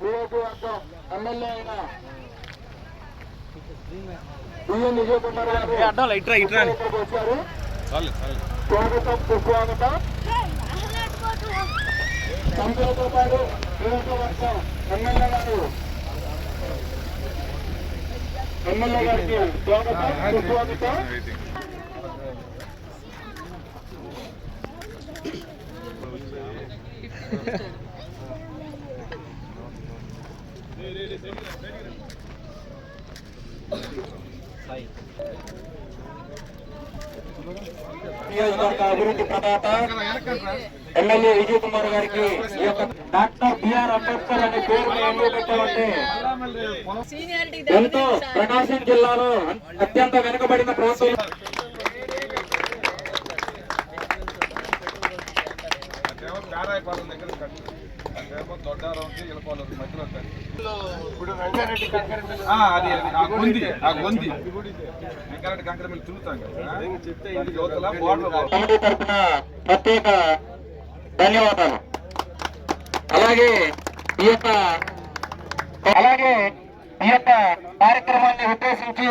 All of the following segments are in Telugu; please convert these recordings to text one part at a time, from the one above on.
నియోజకవర్గం ఎమ్మెల్యే అయిన బిఎన్ విజయ్ కుమార్ గారు ఇక్కడికి వచ్చారు స్వాగతం. సుస్వాగతం నియోజకవర్గం ఎమ్మెల్యే గారు ఎమ్మెల్యే గారికి స్వాగతం సుస్వాగతం నియోజకవర్గ అభివృద్ధి ప్రదాత ఎమ్మెల్యే విజయ్ కుమార్ గారికి ఈ యొక్క డాక్టర్ బిఆర్ అంబేద్కర్ అనే పేరు ఎందుకు పెట్టామంటే ఎంతో ప్రకాశం జిల్లాలో అత్యంత వెనుకబడిన ప్రాంతం అదేమో పేరాయపాలెం దగ్గర కట్టు. అదేమో దొడ్డారంకి వెళ్ళిపోవాలి మధ్యలో అది ఆ గొంది ఆ గొంది. వెంకరెడ్డి కంకర మిల్లు తిరుగుతాం కదా. యువతల కమిటీ తరఫున ప్రత్యేక ధన్యవాదాలు. అలాగే ఈ యొక్క అలాగే ఈ యొక్క కార్యక్రమాన్ని ఉద్దేశించి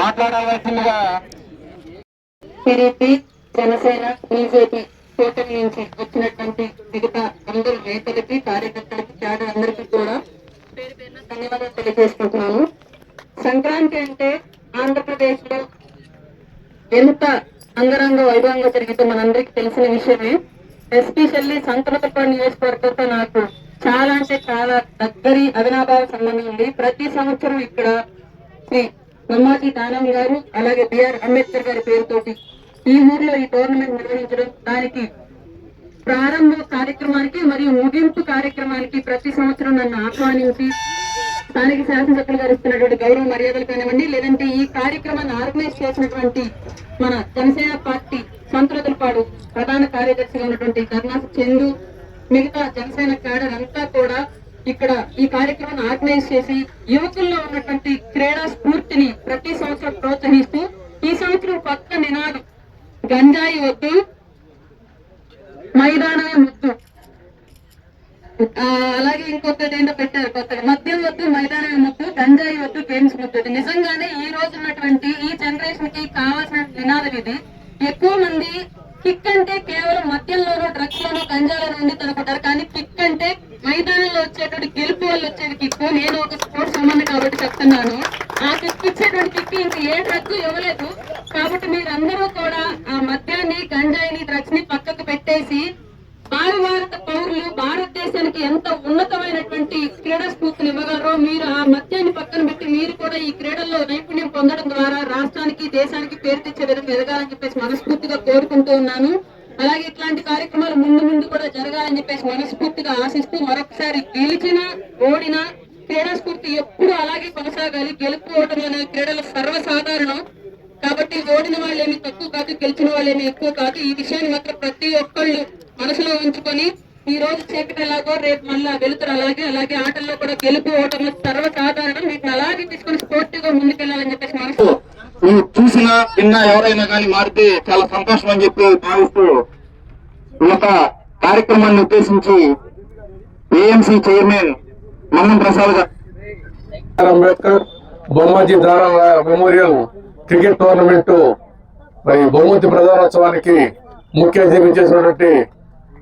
మాట్లాడవలసిందిగా జనసేన బీజేపీ కూటమి నుంచి వచ్చినటువంటి మిగతా అందరు నేతలకి కార్యకర్తలకి క్యాడర్ అందరికీ కూడా పేరు పేరున ధన్యవాదాలు తెలియజేసుకుంటున్నాను. సంక్రాంతి అంటే ఆంధ్రప్రదేశ్లో ఎంత అంగరంగ వైభవంగా జరిగితే మనందరికీ తెలిసిన విషయమే. ఎస్పెషల్లీ సంతలతపాడు నియోజకవర్గంతో నాకు చాలా అంటే చాలా దగ్గరి అవినాభావ సంబంధం ఉంది. ప్రతి సంవత్సరం ఇక్కడ శ్రీ నమ్మాజీ దానం గారు అలాగే బిఆర్ అంబేద్కర్ గారి పేరుతోటి ఈ ఊర్లో ఈ టోర్నమెంట్ నిర్వహించడం దానికి ప్రారంభ కార్యక్రమానికి మరియు ముగింపు కార్యక్రమానికి ప్రతి సంవత్సరం నన్ను ఆహ్వానించి స్థానిక శాసనసభ్యులు గారు ఇస్తున్నటువంటి గౌరవ మర్యాదలు కానివ్వండి లేదంటే ఈ కార్యక్రమాన్ని ఆర్గనైజ్ చేసినటువంటి మన జనసేన పార్టీ సంతృతులపాడు ప్రధాన కార్యదర్శిగా ఉన్నటువంటి కరుణాస్ చందు మిగతా జనసేన క్యాడర్ అంతా కూడా ఇక్కడ ఈ కార్యక్రమాన్ని ఆర్గనైజ్ చేసి యువకుల్లో ఉన్నటువంటి క్రీడా స్ఫూర్తిని ప్రతి సంవత్సరం ప్రోత్సహిస్తూ ఈ సంవత్సరం కొత్త నినాదం గంజాయి వద్దు మైదానమే ముద్దు. ఆ, అలాగే ఇంకొకటి ఏంటో పెట్టారు కొత్తగా. మద్యం వద్దు మైదానమే ముద్దు గంజాయి వద్దు గేమ్స్ ముద్దు. నిజంగానే ఈ రోజు ఉన్నటువంటి ఈ జనరేషన్కి కావాల్సిన నినాదం ఇది. ఎక్కువ మంది కిక్ అంటే కేవలం మద్యంలోనూ డ్రగ్స్ లోనూ గంజాలోనూ ఉంది అనుకుంటారు కానీ కిక్ అంటే మైదానంలో వచ్చేటువంటి గెలుపు వల్ల వచ్చేది కిక్ నేను ఒక స్పోర్ట్స్ ఉమ్మని కాబట్టి చెప్తున్నాను ఆ కిక్ ఇచ్చేటువంటి కిక్ ఇంక ఏ డ్రగ్ ఇవ్వలేదు కాబట్టి మీరందరూ కూడా ఆ మద్యాన్ని గంజాయిని డ్రగ్స్ని పక్కకు పెట్టేసి భావి భారత పౌరులు భారతదేశానికి ఎంత ఉన్నతమైనటువంటి క్రీడా స్ఫూర్తిని ఇవ్వగలరో మీరు ఆ మద్యాన్ని పక్కన పెట్టి మీరు కూడా ఈ క్రీడల్లో నైపుణ్యం పొందడం ద్వారా రాష్ట్రానికి దేశానికి పేరు తెచ్చే విధంగా ఎదగాలని చెప్పేసి మనస్ఫూర్తిగా కోరుకుంటూ ఉన్నాను. అలాగే ఇట్లాంటి కార్యక్రమాలు ముందు ముందు కూడా జరగాలని చెప్పేసి మనస్ఫూర్తిగా ఆశిస్తూ మరొకసారి గెలిచిన ఓడిన క్రీడా స్ఫూర్తి ఎప్పుడు అలాగే కొనసాగాలి. గెలుపు అనే క్రీడలు సర్వసాధారణం. కాబట్టి ఓడిన వాళ్ళు ఏమి తక్కువ కాదు గెలిచిన వాళ్ళు ఏమి ఎక్కువ కాదు ఈ విషయాన్ని మాత్రం ప్రతి ఒక్కళ్ళు మనసులో ఉంచుకొని ఈ రోజు చీకటి ఎలాగో రేపు మళ్ళా వెలుతురు అలాగే అలాగే ఆటల్లో కూడా గెలుపు ఓటమి సర్వసాధారణం. వీటిని అలాగే తీసుకొని స్పోర్టివ్గా ముందుకెళ్ళాలని చెప్పేసి మనసు. నువ్వు చూసినా విన్నా ఎవరైనా కానీ మారితే చాలా సంతోషం అని చెప్పి భావిస్తూ యొక్క కార్యక్రమాన్ని ఉద్దేశించి AMC chairman Mannam Prasad garu. Ambedkar Bommaji Dara memorial cricket tournament. మరి బహుమతి ప్రధానోత్సవానికి ముఖ్య అతిథి చేసినటువంటి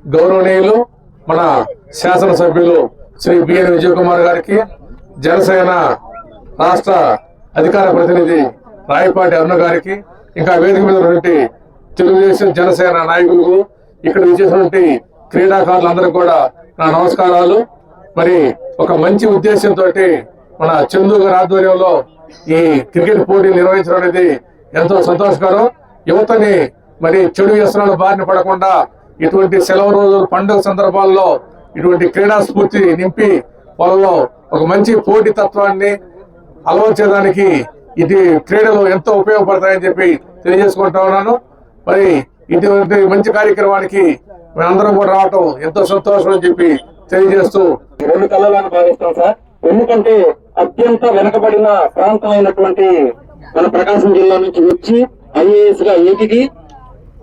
గౌరవనీయులు మన శాసనసభ్యులు శ్రీ బిఎన్ విజయకుమార్ గారికి జనసేన రాష్ట్ర అధికార ప్రతినిధి రాయపాటి అరుణ గారికి ఇంకా వేదిక మీద ఉన్నటువంటి తెలుగుదేశం జనసేన నాయకులకు ఇక్కడ విచ్చేసినటువంటి క్రీడాకారులందరూ కూడా నా నమస్కారాలు. మరి ఒక మంచి ఉద్దేశంతో మన చందు గారి ఆధ్వర్యంలో ఈ క్రికెట్ పోటీ నిర్వహించడం అనేది ఎంతో సంతోషకరం. యువతని మరి చెడు వ్యసనాలు బారిన పడకుండా ఇటువంటి సెలవు రోజులు పండుగ సందర్భాల్లో ఇటువంటి క్రీడా స్ఫూర్తి నింపి వాళ్ళలో ఒక మంచి పోటీ తత్వాన్ని అలవర్చేదానికి ఇది క్రీడలు ఎంతో ఉపయోగపడతాయని చెప్పి తెలియజేసుకుంటా ఉన్నాను. మరి ఇటువంటి మంచి కార్యక్రమానికి మేమందరం కూడా రావటం ఎంతో సంతోషం అని చెప్పి తెలియజేస్తూ రెండు కళలను భావిస్తాం సార్. ఎందుకంటే అత్యంత వెనకబడిన ప్రాంతం అయినటువంటి మన ప్రకాశం జిల్లా నుంచి వచ్చి ఐఏఎస్గా ఎదిగి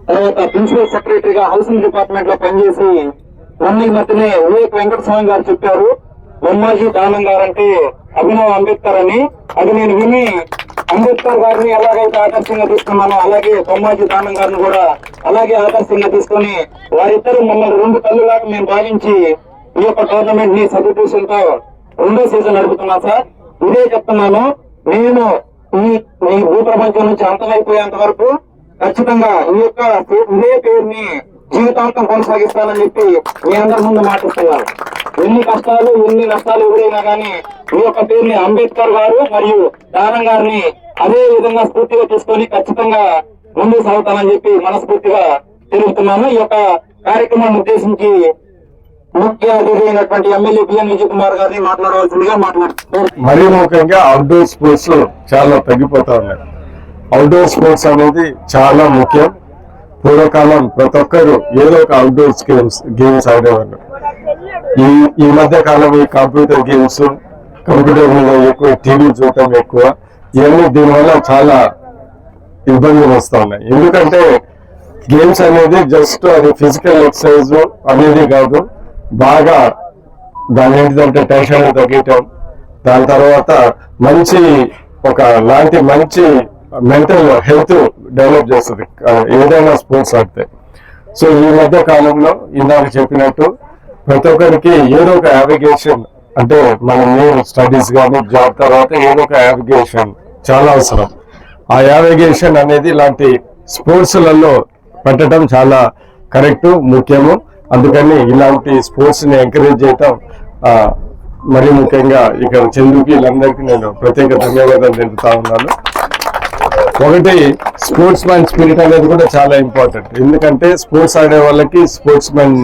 తర్వాత ప్రిన్సిపల్ సెక్రటరీగా హౌసింగ్ డిపార్ట్మెంట్లో పనిచేసి మొన్న ఈ మధ్యనే వివేక్ వెంకటస్వామి గారు చెప్పారు. బొమ్మాజీ దానం గారు అంటే అభినవ్ అంబేద్కర్ అని. అది నేను విని అంబేద్కర్ గారిని ఎలాగైతే ఆదర్శంగా తీసుకున్నానో అలాగే బొమ్మాజీ దానం గారిని కూడా అలాగే ఆదర్శంగా తీసుకొని వారిద్దరూ మమ్మల్ని రెండు కళ్ళులాగా మేము భావించి ఈ యొక్క టోర్నమెంట్ని సదుద్దేశంతో రెండో సీజన్ నడుపుతున్నా సార్. ఇదే చెప్తున్నాను. నేను ఈ ఈ భూప్రపంచం నుంచి అంతమైపోయేంత వరకు ఖచ్చితంగా ఈ యొక్క ఇదే పేరుని జీవితాంతం కొనసాగిస్తానని చెప్పి మీ అందరి ముందు మాటిస్తున్నాను ఎన్ని కష్టాలు ఎన్ని నష్టాలు ఎదురైనా కానీ ఈ యొక్క పేరుని అంబేద్కర్ గారు మరియు దానం గారిని అదే విధంగా స్ఫూర్తిగా తీసుకొని ఖచ్చితంగా ముందుకు సాగుతానని చెప్పి మనస్ఫూర్తిగా తెలుపుతున్నాను. ఈ యొక్క కార్యక్రమాన్ని ఉద్దేశించి ముఖ్య అతిథి అయినటువంటి ఎమ్మెల్యే బిఎన్ విజయ్ కుమార్ గారిని మాట్లాడవలసిందిగా మాట్లాడుతున్నారు మరీ ముఖ్యంగా అవుట్డోర్ స్పోర్ట్స్ చాలా తగ్గిపోతా ఉన్నాయి. అవుట్డోర్ స్పోర్ట్స్ అనేది చాలా ముఖ్యం. పూర్వకాలం ప్రతి ఒక్కరు ఏదో ఒక అవుట్డోర్స్ గేమ్స్ గేమ్స్ ఆడేవాళ్ళు. ఈ ఈ మధ్య కాలం ఈ కంప్యూటర్ గేమ్స్ కంప్యూటర్ మీద ఎక్కువ టీవీ చూడటం ఎక్కువ ఇవన్నీ దీనివల్ల చాలా ఇబ్బందులు వస్తూ ఉన్నాయి ఎందుకంటే గేమ్స్ అనేది జస్ట్ అది ఫిజికల్ ఎక్సర్సైజ్ అనేది కాదు. బాగా దాని ఏంటిదంటే టెన్షన్ తగ్గటం దాని తర్వాత మంచి ఒక లాంటి మంచి మెంటల్ హెల్త్ డెవలప్ చేస్తుంది. ఏదైనా స్పోర్ట్స్ ఆడితే. సో ఈ మధ్య కాలంలో ఇందాక చెప్పినట్టు ప్రతి ఒక్కరికి ఏదో ఒక యావిగేషన్ అంటే మన స్టడీస్ కానీ జాబ్ తర్వాత ఏదో ఒక యావిగేషన్ చాలా అవసరం. ఆ యావిగేషన్ అనేది ఇలాంటి స్పోర్ట్స్లలో పెట్టడం చాలా కరెక్ట్ ముఖ్యము. అందుకని ఇలాంటి స్పోర్ట్స్ని ఎంకరేజ్ చేయటం మరీ ముఖ్యంగా ఇక్కడ చంద్రుకి వీళ్ళందరికీ నేను ప్రత్యేక ధన్యవాదాలు తెలుపుతా ఉన్నాను. ఒకటి స్పోర్ట్స్ మ్యాన్ స్పిరిట్ అనేది కూడా చాలా ఇంపార్టెంట్ ఎందుకంటే స్పోర్ట్స్ ఆడే వాళ్ళకి స్పోర్ట్స్ మ్యాన్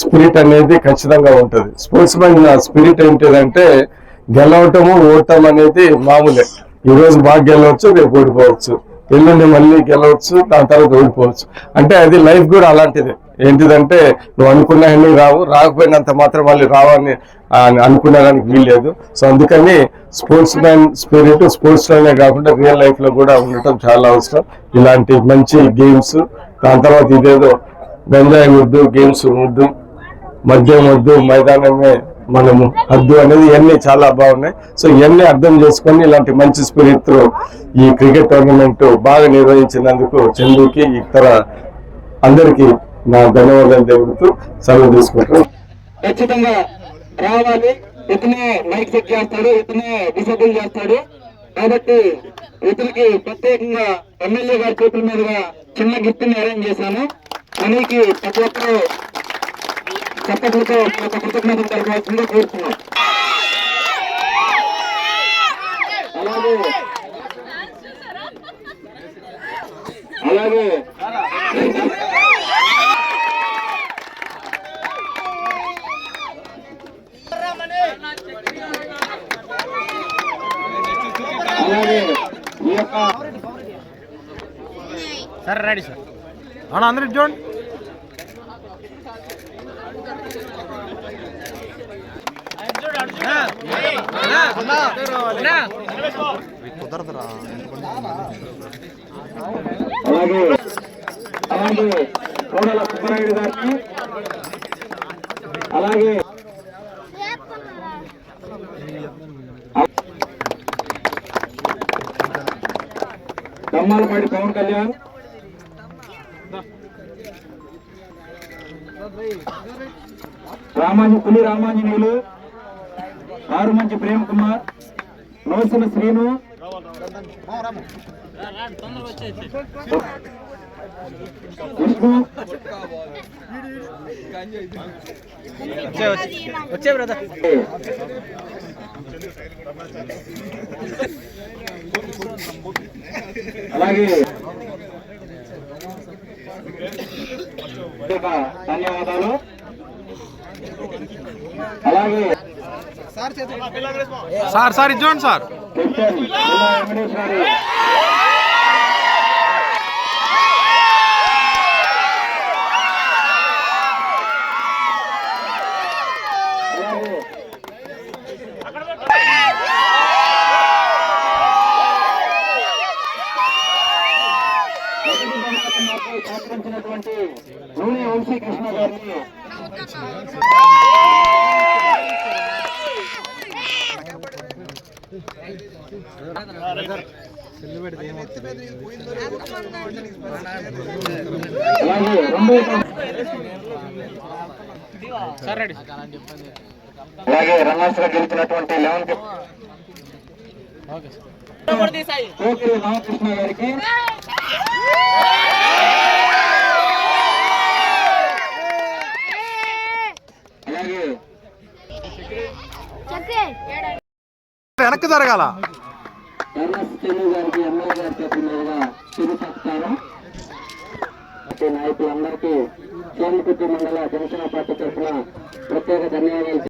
స్పిరిట్ అనేది ఖచ్చితంగా ఉంటుంది. స్పోర్ట్స్ మ్యాన్ స్పిరిట్ ఏంటిదంటే గెలవటము ఓడటం అనేది మామూలే. ఈ రోజు బాగా గెలవచ్చు రేపు ఓడిపోవచ్చు. ఎల్లుండి మళ్ళీ గెలవచ్చు దాని తర్వాత ఓడిపోవచ్చు. అంటే అది లైఫ్ కూడా అలాంటిదే. ఏంటిదంటే నువ్వు అనుకున్నవన్నీ రావు రాకపోయినంత మాత్రం మళ్ళీ రావని అనుకునేదానికి వీల్లేదు. సో అందుకని స్పోర్ట్స్ మ్యాన్ స్పిరిట్ స్పోర్ట్స్లోనే కాకుండా రియల్ లైఫ్లో కూడా ఉండటం చాలా అవసరం. ఇలాంటి మంచి గేమ్స్ దాని తర్వాత ఇదేదో గంజాయి వద్దు గేమ్స్ వద్దు మద్యం వద్దు మైదానమే మనము హద్దు అనేది ఇవన్నీ చాలా బాగున్నాయి. సో ఇవన్నీ అర్థం చేసుకొని ఇలాంటి మంచి స్పిరిట్ ఈ క్రికెట్ టోర్నమెంట్ బాగా నిర్వహించినందుకు చందుకి ఇతర అందరికీ నా ధన్యవాదాలు తెలుపుతూ సెలవు తీసుకుంటాను ఖచ్చితంగా రావాలి. ఇతనే మైక్ సెట్ చేస్తాడు ఇతనే డిసైబుల్ చేస్తాడు. కాబట్టి ఇతనికి ప్రత్యేకంగా ఎమ్మెల్యే గారి చేతుల మీదుగా చిన్న గిఫ్ట్ని అరేంజ్ చేశాను. మనీకి ప్రతి ఒక్కరు కృతజ్ఞతలు కోరుతున్నాం అలాగే. అలాగే. అలాగే ఈ యొక్క సరే రెడీ సార్. అవునా అందరికి చూడండి. అలాగే అలాగే కోడల సుబ్బరాయుడు గారిని అలాగే దమ్మాలపాటి పవన్ కళ్యాణ్. రామాంజ పులి రామాంజనేయులు. ఆరుమంచి ప్రేమ్ కుమార్ నోసిన శ్రీను. విష్ణు. వచ్చే బ్రదర్. అలాగే. ధన్యవాదాలు. అలాగే. సార్ సార్ చూడండి సార్ కెప్టెన్ జిల్లా వెంకటేష్ గారు అలాగే మొదటి బంగారు మాకు సహకరించినటువంటి చేసినటువంటి నూనె వంశీ కృష్ణ గారిని అలాగే రన్నర్స్గా గెలిచినటువంటి లెవెన్ రామకృష్ణ గారికి అలాగే వెనక్కి జరగాల. ఎంఎస్ చెల్లు గారికి ఎమ్మెల్యే గారి చేతుల మీదుగా చిరు సత్కారం నాయకులందరికీ చేమకుర్తి మండల జనసేన పార్టీ తరఫున ప్రత్యేక ధన్యవాదాలు